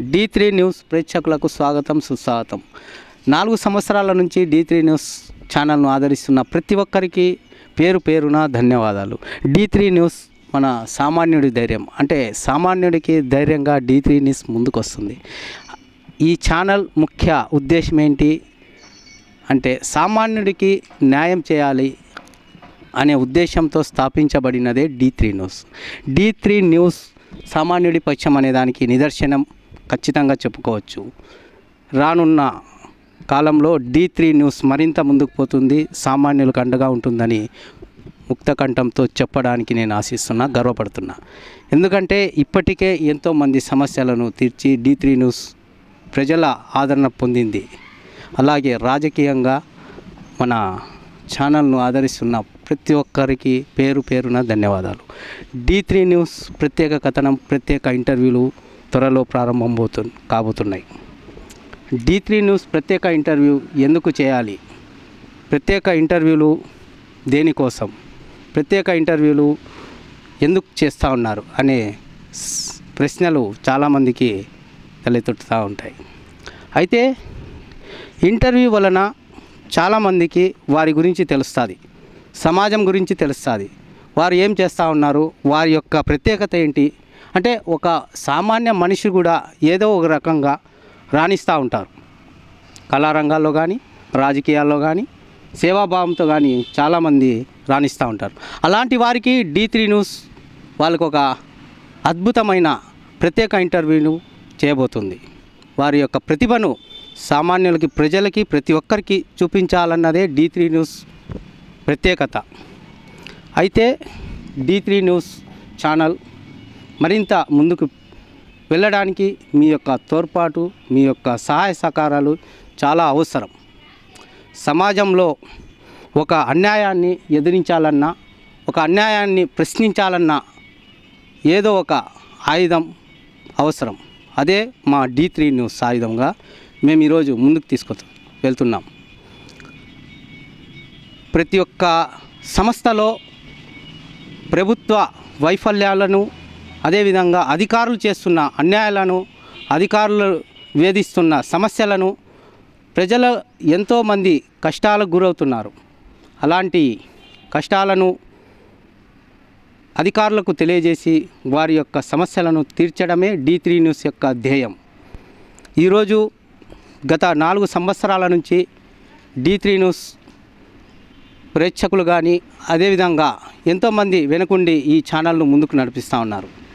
D three news ప్రేక్షకులకు స్వాగతం సుస్వాగతం. నాలుగు సంవత్సరాల నుంచి డి త్రీ న్యూస్ ఛానల్ను ఆదరిస్తున్న ప్రతి ఒక్కరికి పేరు పేరున ధన్యవాదాలు. డి త్రీ న్యూస్ మన సామాన్యుడి ధైర్యం. అంటే సామాన్యుడికి ధైర్యంగా డి త్రీ న్యూస్ ముందుకొస్తుంది. ఈ ఛానల్ ముఖ్య ఉద్దేశం ఏంటి? అంటే సామాన్యుడికి న్యాయం చేయాలి అనే ఉద్దేశంతో స్థాపించబడినదే D three news. D three news సామాన్యుడి పక్షం అనే దానికి నిదర్శనం. ఖచ్చితంగా చెప్పుకోవచ్చు. రానున్న కాలంలో డీ త్రీ న్యూస్ మరింత ముందుకు పోతుంది. సామాన్యులకు అండగా ఉంటుందని ముక్తకంఠంతో చెప్పడానికి నేను ఆశిస్తున్నా గర్వపడుతున్నా. ఎందుకంటే ఇప్పటికే ఎంతోమంది సమస్యలను తీర్చి డీ త్రీ న్యూస్ ప్రజల ఆదరణ పొందింది. అలాగే రాజకీయంగా మన ఛానల్ను ఆదరిస్తున్న ప్రతి ఒక్కరికి పేరు పేరున ధన్యవాదాలు. డీ త్రీ న్యూస్ ప్రత్యేక కథనం ప్రత్యేక ఇంటర్వ్యూలు త్వరలో ప్రారంభమవుతు కాబోతున్నాయి. డీ త్రీ న్యూస్ ప్రత్యేక ఇంటర్వ్యూ ఎందుకు చేయాలి? ప్రత్యేక ఇంటర్వ్యూలు దేనికోసం ప్రత్యేక ఇంటర్వ్యూలు ఎందుకు చేస్తూ ఉన్నారు? అనే ప్రశ్నలు చాలామందికి తలెత్తుతూ ఉంటాయి. అయితే ఇంటర్వ్యూ వలన చాలామందికి వారి గురించి తెలుస్తుంది. సమాజం గురించి తెలుస్తుంది. వారు ఏం చేస్తూ ఉన్నారు? వారి యొక్క ప్రత్యేకత ఏంటి? అంటే ఒక సామాన్య మనిషి కూడా ఏదో ఒక రకంగా రాణిస్తూ ఉంటారు. కళారంగాల్లో కానీ రాజకీయాల్లో కానీ సేవాభావంతో కానీ చాలామంది రాణిస్తూ ఉంటారు. అలాంటి వారికి డీ త్రీ న్యూస్ వాళ్ళకు ఒక అద్భుతమైన ప్రత్యేక ఇంటర్వ్యూను చేయబోతుంది. వారి యొక్క ప్రతిభను సామాన్యులకి ప్రజలకి ప్రతి ఒక్కరికి చూపించాలన్నదే డీ త్రీ న్యూస్ ప్రత్యేకత. అయితే డీ త్రీ న్యూస్ ఛానల్ మరింత ముందుకు వెళ్ళడానికి మీ యొక్క తోడ్పాటు మీ యొక్క సహాయ సహకారాలు చాలా అవసరం. సమాజంలో ఒక అన్యాయాన్ని ఎదిరించాలన్నా ఒక అన్యాయాన్ని ప్రశ్నించాలన్నా ఏదో ఒక ఆయుధం అవసరం. అదే మా డీ త్రీ న్యూస్ ఆయుధంగా మేము ఈరోజు ముందుకు తీసుకు వెళ్తున్నాం. ప్రతి ఒక్క సంస్థలో ప్రభుత్వ వైఫల్యాలను అదేవిధంగా అధికారులు చేస్తున్న అన్యాయాలను అధికారులు వేధిస్తున్న సమస్యలను ప్రజలు ఎంతోమంది కష్టాలకు గురవుతున్నారు. అలాంటి కష్టాలను అధికారులకు తెలియజేసి వారి యొక్క సమస్యలను తీర్చడమే డీ త్రీ న్యూస్ యొక్క ధ్యేయం. ఈరోజు గత నాలుగు సంవత్సరాల నుంచి డీ త్రీ న్యూస్ ప్రేక్షకులు కానీ అదేవిధంగా ఎంతోమంది వెనుకుండి ఈ ఛానల్ను ముందుకు నడిపిస్తూ ఉన్నారు.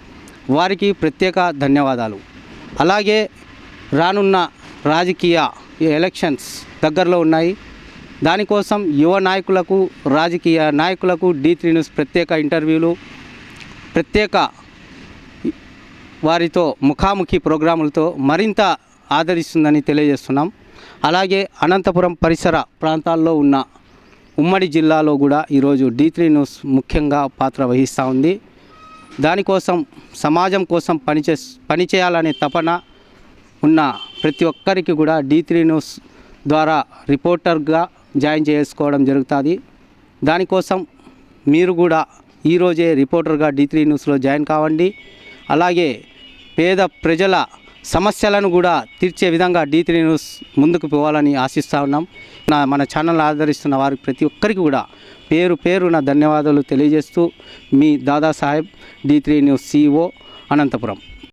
వారికి ప్రత్యేక ధన్యవాదాలు. అలాగే రానున్న రాజకీయ ఎలక్షన్స్ దగ్గరలో ఉన్నాయి. దానికోసం యువ నాయకులకు రాజకీయ నాయకులకు డీ త్రీ న్యూస్ ప్రత్యేక ఇంటర్వ్యూలు ప్రత్యేక వారితో ముఖాముఖి ప్రోగ్రాములతో మరింత ఆదరిస్తుందని తెలియజేస్తున్నాం. అలాగే అనంతపురం పరిసర ప్రాంతాల్లో ఉన్న ఉమ్మడి జిల్లాలో కూడా ఈరోజు డీ త్రీ న్యూస్ ముఖ్యంగా పాత్ర వహిస్తూ ఉంది. దానికోసం సమాజం కోసం పనిచే పనిచేయాలనే తపన ఉన్న ప్రతి ఒక్కరికి కూడా డీ త్రీ న్యూస్ ద్వారా రిపోర్టర్గా జాయిన్ చేసుకోవడం జరుగుతుంది. దానికోసం మీరు కూడా ఈరోజే రిపోర్టర్గా డీ త్రీ న్యూస్లో జాయిన్ కావండి. అలాగే పేద ప్రజల సమస్యలను కూడా తీర్చే విధంగా డీ త్రీ న్యూస్ ముందుకు పోవాలని ఆశిస్తూ ఉన్నాం. నా మన ఛానల్ ఆదరిస్తున్న వారికి ప్రతి ఒక్కరికి కూడా పేరు పేరు నా ధన్యవాదాలు తెలియజేస్తూ మీ Dadasaheb D three news CEO Anantapuram.